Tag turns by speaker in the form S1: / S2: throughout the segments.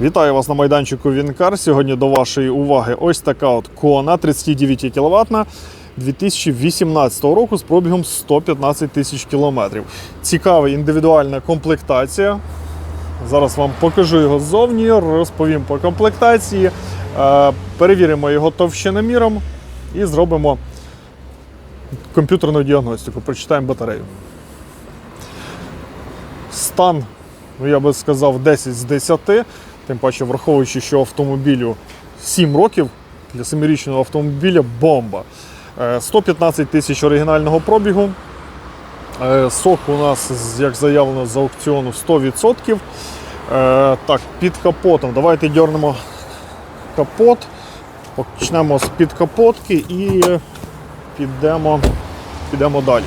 S1: Вітаю вас на майданчику Вінкар. Сьогодні до вашої уваги ось така от Кона 39 кВт 2018 року з пробігом 115 тисяч кілометрів. Цікава індивідуальна комплектація. Зараз вам покажу його ззовні, розповім по комплектації, е, перевіримо його товщиноміром і зробимо комп'ютерну діагностику. Прочитаємо батарею. Стан, ну я би сказав, 10 з 10, тим паче, враховуючи, що автомобілю 7 років для 7-річного автомобіля бомба. Е, 115 тисяч оригінального пробігу. Е, Сок у нас, як заявлено з аукціону, 100%. Е, Так, під капотом. Давайте дернемо капот. Почнемо з під капотки і підемо, підемо далі.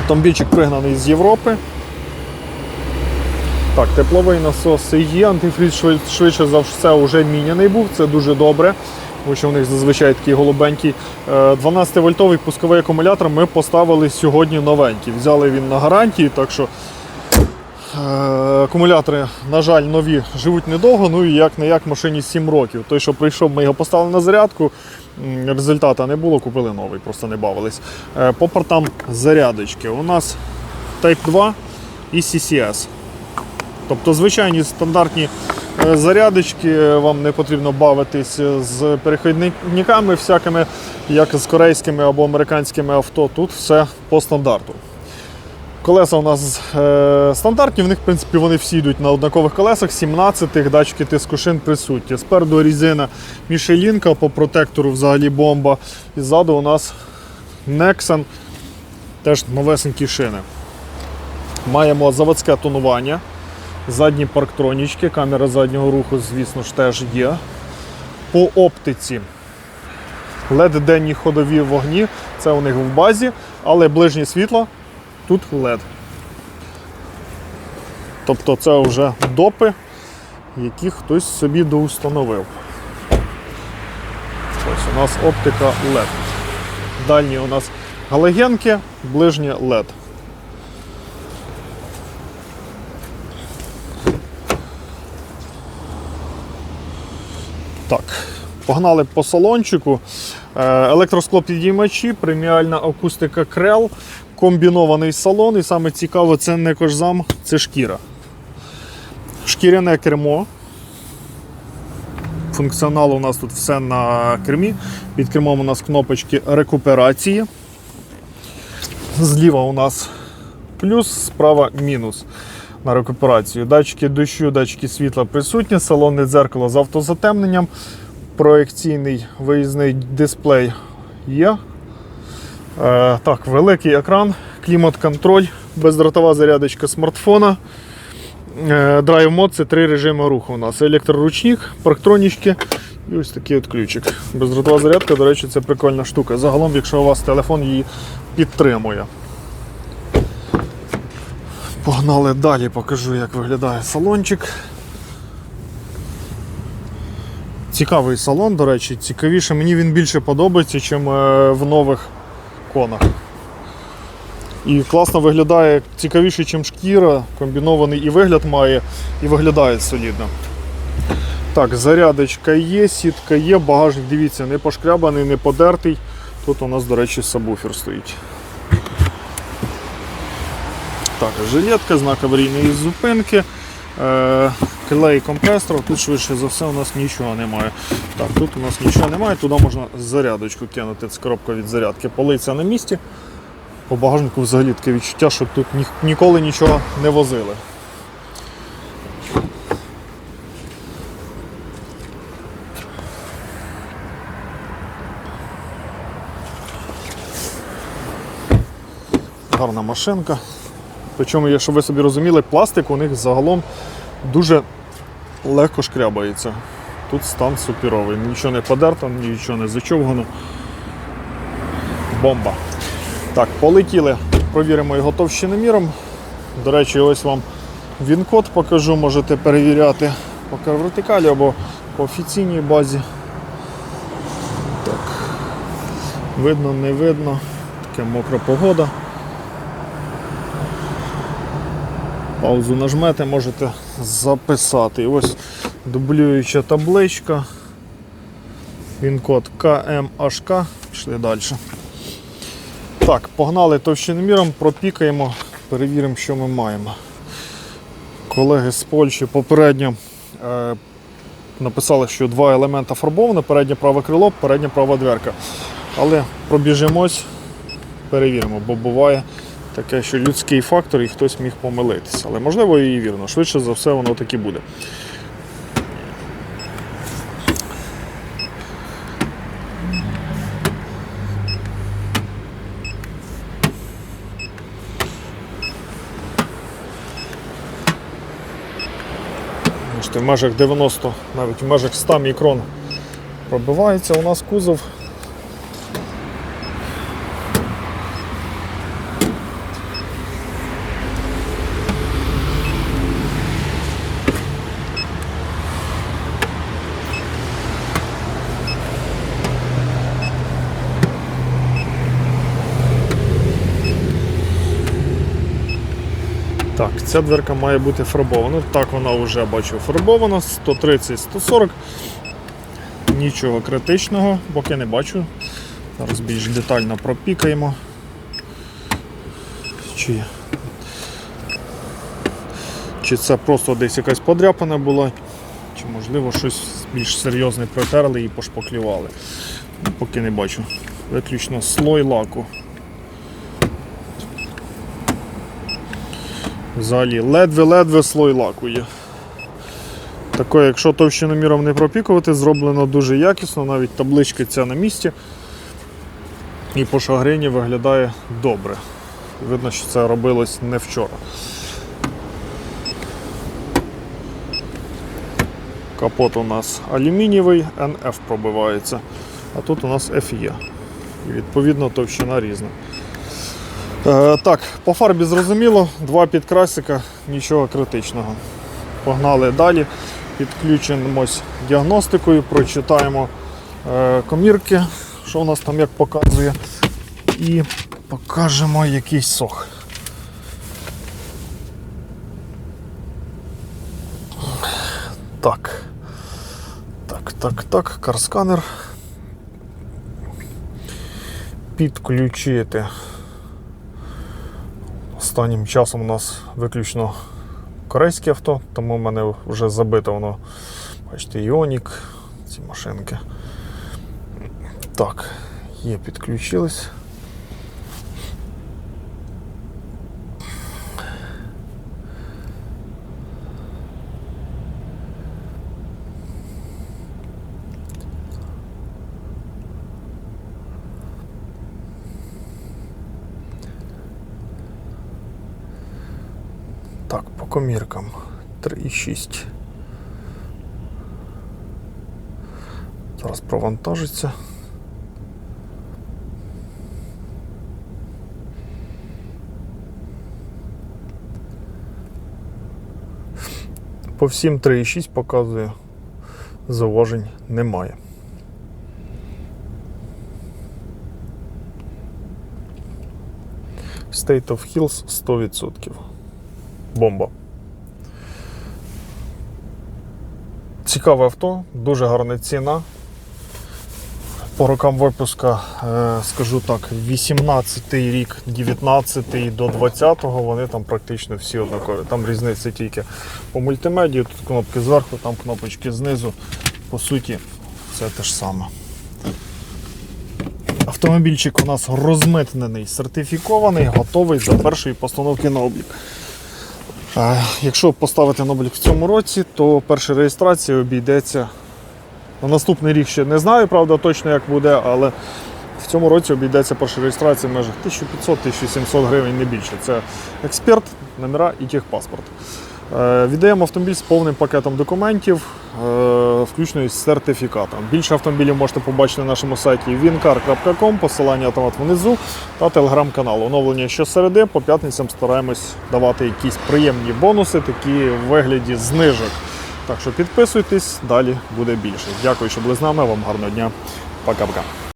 S1: Автомобільчик пригнаний з Європи. Так, тепловий насос є, антифріз швидше за все вже міняний був, це дуже добре, тому що у них зазвичай такий голубенький. Е, 12-вольтовий пусковий акумулятор ми поставили сьогодні новенький. Взяли він на гарантії, так що е, акумулятори, на жаль, нові живуть недовго, ну і як не як машині 7 років. Той, що прийшов, ми його поставили на зарядку, м, результату не було, купили новий, просто не бавились. Е, По портам зарядочки. У нас Type 2 і CCS. Тобто звичайні стандартні е, зарядочки, е, вам не потрібно бавитись з перехідниками всякими, як з корейськими або американськими авто. Тут все по стандарту. Колеса у нас е, стандартні, в них, в принципі, вони всі йдуть на однакових колесах, 17-х, датчики тиску шин присутні. Спереду різина Мішелінка, по протектору взагалі бомба. І ззаду у нас Nexon, теж новесенькі шини. Маємо заводське тонування. Задні парктронічки, камера заднього руху, звісно ж, теж є. По оптиці LED денні ходові вогні, це у них в базі, але ближнє світло тут LED. Тобто це вже допи, які хтось собі доустановив. Ось у нас оптика LED. Дальні у нас галогенки, ближнє LED. Так, погнали по салончику. Е, Електросклопідіймачі, преміальна акустика Крел, комбінований салон. І саме цікаво, це не кожзам, це шкіра. Шкіряне кермо. Функціонал у нас тут все на кермі. Під кермом у нас кнопочки рекуперації. Зліва у нас плюс, справа мінус на рекуперацію. Датчики дощу, датчики світла присутні, салонне дзеркало з автозатемненням, проекційний виїзний дисплей є. Е, так, великий екран, клімат-контроль, бездротова зарядочка смартфона. Е, Драйв мод це три режими руху у нас. Електроручник, парктронічки і ось такий от ключик. Бездротова зарядка, до речі, це прикольна штука. Загалом, якщо у вас телефон її підтримує. Погнали далі, покажу, як виглядає салончик. Цікавий салон, до речі, цікавіше. Мені він більше подобається, ніж в нових конах. І класно виглядає цікавіше, ніж шкіра, комбінований і вигляд має, і виглядає солідно. Так, зарядочка є, сітка є, багажник, дивіться, не пошкрябаний, не подертий. Тут у нас, до речі, сабвуфер стоїть. Так, жилетка, знак аварійної зупинки, е, клей компресор. Тут швидше за все у нас нічого немає. Так, тут у нас нічого немає, туди можна зарядочку кинути. Це коробка від зарядки. Полиця на місці. По багажнику взагалі таке відчуття, що тут ні- ніколи нічого не возили. Гарна машинка. Причому, якщо ви собі розуміли, пластик у них загалом дуже легко шкрябається. Тут стан суперовий. Нічого не подерто, нічого не зачовгано. Бомба. Так, полетіли, провіримо його товщиноміром. До речі, ось вам він-код покажу, можете перевіряти по вертикалі або по офіційній базі. Так. Видно, не видно. Така мокра погода. Паузу нажмете, можете записати. І ось дублююча табличка. Він код КМHК. Пішли далі. Так, погнали товщиноміром, пропікаємо, перевіримо, що ми маємо. Колеги з Польщі попередньо е, написали, що два елемента фарбовано, переднє праве крило, передня права дверка. Але пробіжимось, перевіримо, бо буває таке, що людський фактор і хтось міг помилитися. Але можливо і вірно. Швидше за все, воно так і буде. В межах 90, навіть в межах 100 мікрон пробивається у нас кузов. Так, ця дверка має бути фарбована. Так, вона вже бачу фарбована, 130-140. Нічого критичного, поки не бачу. Зараз більш детально пропікаємо. Чи, чи це просто десь якась подряпана була, чи можливо щось більш серйозне протерли і пошпаклювали. Поки не бачу. Виключно слой лаку. Взагалі ледве-ледве слой лаку є. Таке, якщо товщиноміром не пропікувати, зроблено дуже якісно, навіть табличка ця на місці. І по шагрині виглядає добре. Видно, що це робилось не вчора. Капот у нас алюмінієвий, NF пробивається, а тут у нас FE. І відповідно товщина різна. Е, так, по фарбі зрозуміло, два підкрасика, нічого критичного. Погнали далі, підключимось діагностикою, прочитаємо е, комірки, що у нас там як показує, і покажемо якийсь сох. Так. Так, так, так, карсканер. Підключити. Останнім часом у нас виключно корейське авто, тому в мене вже забито воно. Бачите, Іонік, ці машинки. Так, є, підключились. Так, по коміркам 3,6. Зараз провантажиться. По всім 3,6 показує, зауважень немає. State of Hills 100%. Бомба. Цікаве авто, дуже гарна ціна. По рокам випуска, е, скажу так, 18 рік, 19 до 20-го вони там практично всі однакові. Там різниця тільки по мультимедії, тут кнопки зверху, там кнопочки знизу. По суті, все те ж саме. Автомобільчик у нас розмитнений, сертифікований, готовий до першої постановки на облік. Якщо поставити на в цьому році, то перша реєстрація обійдеться. На наступний рік ще не знаю, правда, точно як буде, але в цьому році обійдеться перша реєстрація в межах 1500-1700 гривень не більше. Це експерт, номера і техпаспорт. Е, Віддаємо автомобіль з повним пакетом документів, е, включно із сертифікатом. Більше автомобілів можете побачити на нашому сайті wincar.com, посилання автомат внизу та телеграм-канал. Оновлення щосереди, по п'ятницям стараємось давати якісь приємні бонуси, такі в вигляді знижок. Так що підписуйтесь, далі буде більше. Дякую, що були з нами. Вам гарного дня. Пока-пока.